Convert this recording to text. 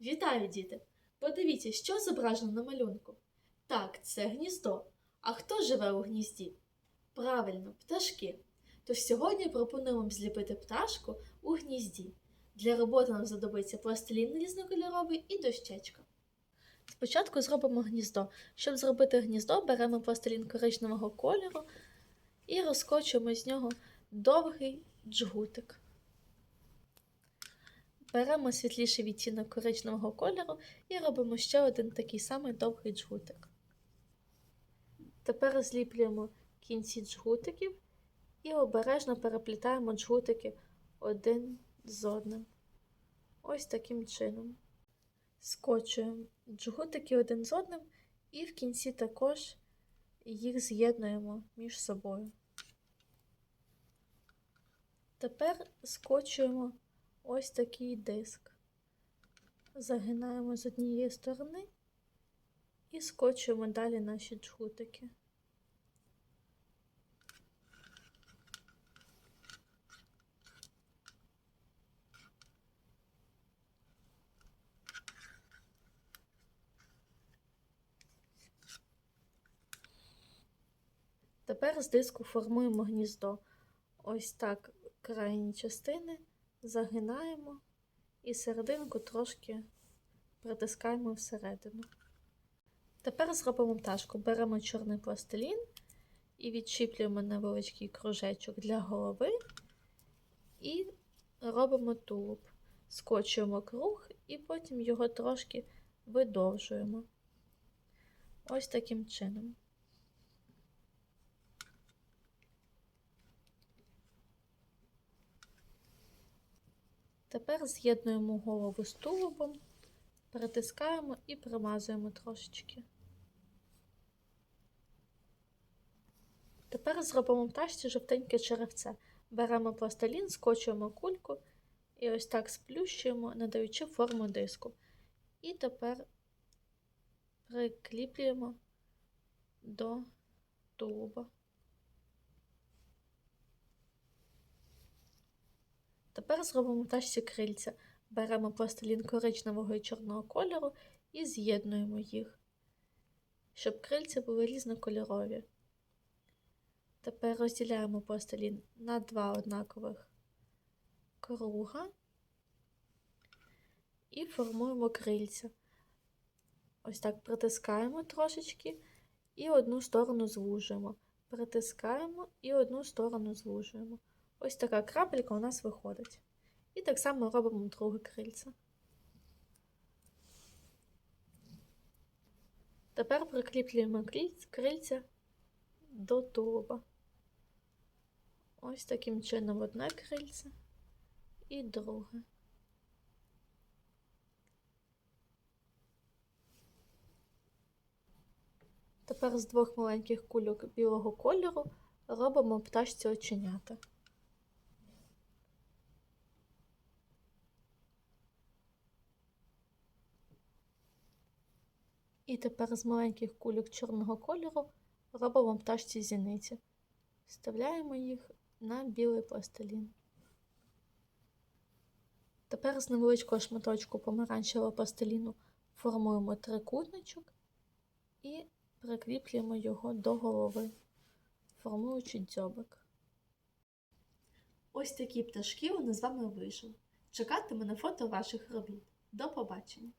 Вітаю, діти! Подивіться, що зображено на малюнку. Так, це гніздо. А хто живе у гнізді? Правильно, пташки. Тож сьогодні пропонуємо зліпити пташку у гнізді. Для роботи нам знадобиться пластилін різнокольоровий і дощечка. Спочатку зробимо гніздо. Щоб зробити гніздо, беремо пластилін коричневого кольору і розкочуємо з нього довгий джгутик. Беремо світліший відтінок коричневого кольору і робимо ще один такий самий довгий джгутик. Тепер зліплюємо кінці джгутиків і обережно переплітаємо джгутики один з одним. Ось таким чином. Скочуємо джгутики один з одним і в кінці також їх з'єднуємо між собою. Тепер скочуємо ось такий диск. Загинаємо з однієї сторони і скочуємо далі наші джгутики. Тепер з диску формуємо гніздо. Ось так крайні частини загинаємо і серединку трошки притискаємо всередину. Тепер зробимо пташку. Беремо чорний пластилін і відчіплюємо невеличкий кружечок для голови і робимо тулуб. Скочуємо круг і потім його трошки видовжуємо. Ось таким чином. Тепер з'єднуємо голову з тулубом, притискаємо і примазуємо трошечки. Тепер зробимо пташці жовтеньке черевце. Беремо пластилін, скочуємо кульку і ось так сплющуємо, надаючи форму диску. І тепер прикріплюємо до тулуба. Тепер зробимо пташці крильця. Беремо пластилін коричневого і чорного кольору і з'єднуємо їх, щоб крильця були різнокольорові. Тепер розділяємо пластилін на два однакових круга і формуємо крильця. Ось так притискаємо трошечки і одну сторону звужуємо. Притискаємо і одну сторону звужуємо. Ось така крапелька у нас виходить. І так само робимо друге крильце. Тепер прикріплюємо крильця до тулуба. Ось таким чином одне крильце і друге. Тепер з двох маленьких кульок білого кольору робимо пташці оченята. І тепер з маленьких кульок чорного кольору робимо пташці зіниці. Вставляємо їх на білий пластилін. Тепер з невеличкого шматочку помаранчевого пластиліну формуємо трикутничок і прикріплюємо його до голови, формуючи дзьобик. Ось такі пташки нас з вами вийшли. Чекатиму на фото ваших робіт. До побачення!